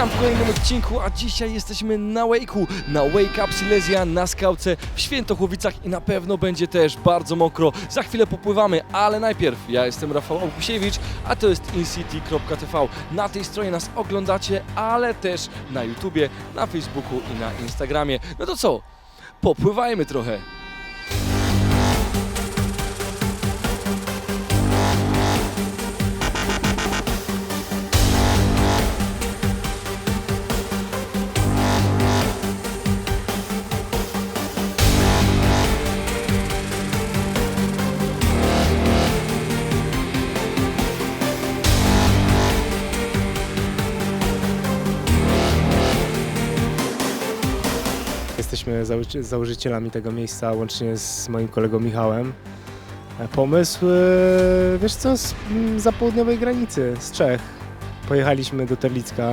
Witam w kolejnym odcinku, a dzisiaj jesteśmy na Wake'u, na Wake Up Silesia, na skałce w Świętochłowicach i na pewno będzie też bardzo mokro. Za chwilę popływamy, ale najpierw ja jestem Rafał Okusiewicz, a to jest incity.tv. Na tej stronie nas oglądacie, ale też na YouTubie, na Facebooku i na Instagramie. No to co? Popływajmy trochę. Jesteśmy założy- założycielami tego miejsca, łącznie z moim kolegą Michałem. E, Pomysł, e, wiesz co, z mm, za południowej granicy, z Czech. Pojechaliśmy do Terlicka,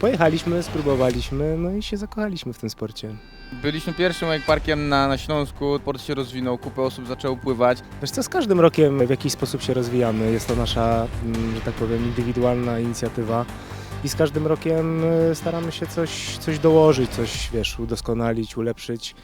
pojechaliśmy, spróbowaliśmy, no i się zakochaliśmy w tym sporcie. Byliśmy pierwszym wakeparkiem na, na Śląsku, port się rozwinął, kupę osób zaczęło pływać. Wiesz co, z każdym rokiem w jakiś sposób się rozwijamy. Jest to nasza, że tak powiem, indywidualna inicjatywa. I z każdym rokiem e, staramy się coś, coś dołożyć, coś, wiesz, udoskonalić, ulepszyć.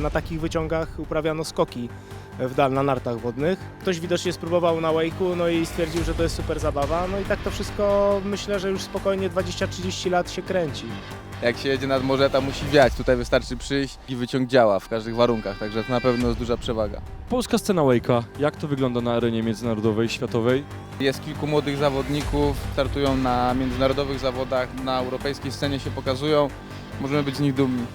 Na takich wyciągach uprawiano skoki w dal na nartach wodnych. Ktoś widocznie spróbował na wake'u, no i stwierdził, że to jest super zabawa. No i tak to wszystko myślę, że już spokojnie 20-30 lat się kręci. Jak się jedzie nad morze, tam musi wiać. Tutaj wystarczy przyjść i wyciąg działa w każdych warunkach, także to na pewno jest duża przewaga. Polska scena Wake'a, jak to wygląda na arenie międzynarodowej, światowej? Jest kilku młodych zawodników, startują na międzynarodowych zawodach, na europejskiej scenie się pokazują. Możemy być z nich dumni.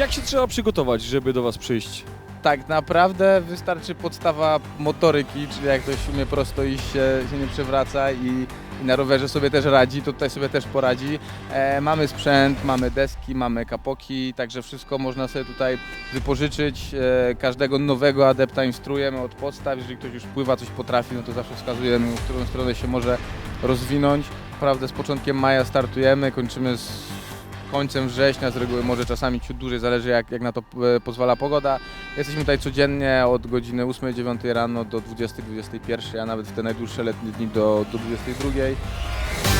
Jak się trzeba przygotować, żeby do Was przyjść? Tak naprawdę wystarczy podstawa motoryki, czyli jak ktoś umie prosto iść, się, się nie przewraca i, i na rowerze sobie też radzi, to tutaj sobie też poradzi. E, mamy sprzęt, mamy deski, mamy kapoki, także wszystko można sobie tutaj wypożyczyć. E, każdego nowego adepta instruujemy od podstaw, jeżeli ktoś już pływa, coś potrafi, no to zawsze wskazujemy, w którą stronę się może rozwinąć. Naprawdę z początkiem maja startujemy, kończymy z końcem września, z reguły może czasami ciut dłużej, zależy jak, jak na to e, pozwala pogoda. Jesteśmy tutaj codziennie od godziny 8-9 rano do 20-21, a nawet w te najdłuższe letnie dni do, do 22.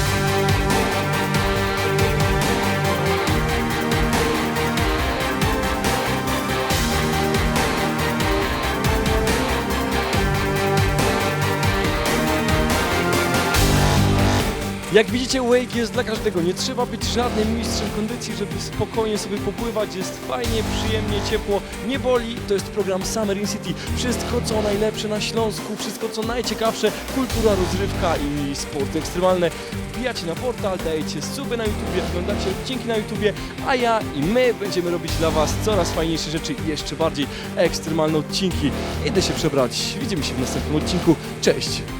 Jak widzicie, wake jest dla każdego. Nie trzeba być żadnym mistrzem kondycji, żeby spokojnie sobie popływać. Jest fajnie, przyjemnie, ciepło, nie boli. To jest program Summer in City. Wszystko, co najlepsze na Śląsku, wszystko, co najciekawsze, kultura, rozrywka i sporty ekstremalne. Wbijacie na portal, dajecie suby na YouTubie, oglądacie odcinki na YouTubie, a ja i my będziemy robić dla Was coraz fajniejsze rzeczy i jeszcze bardziej ekstremalne odcinki. Idę się przebrać. Widzimy się w następnym odcinku. Cześć!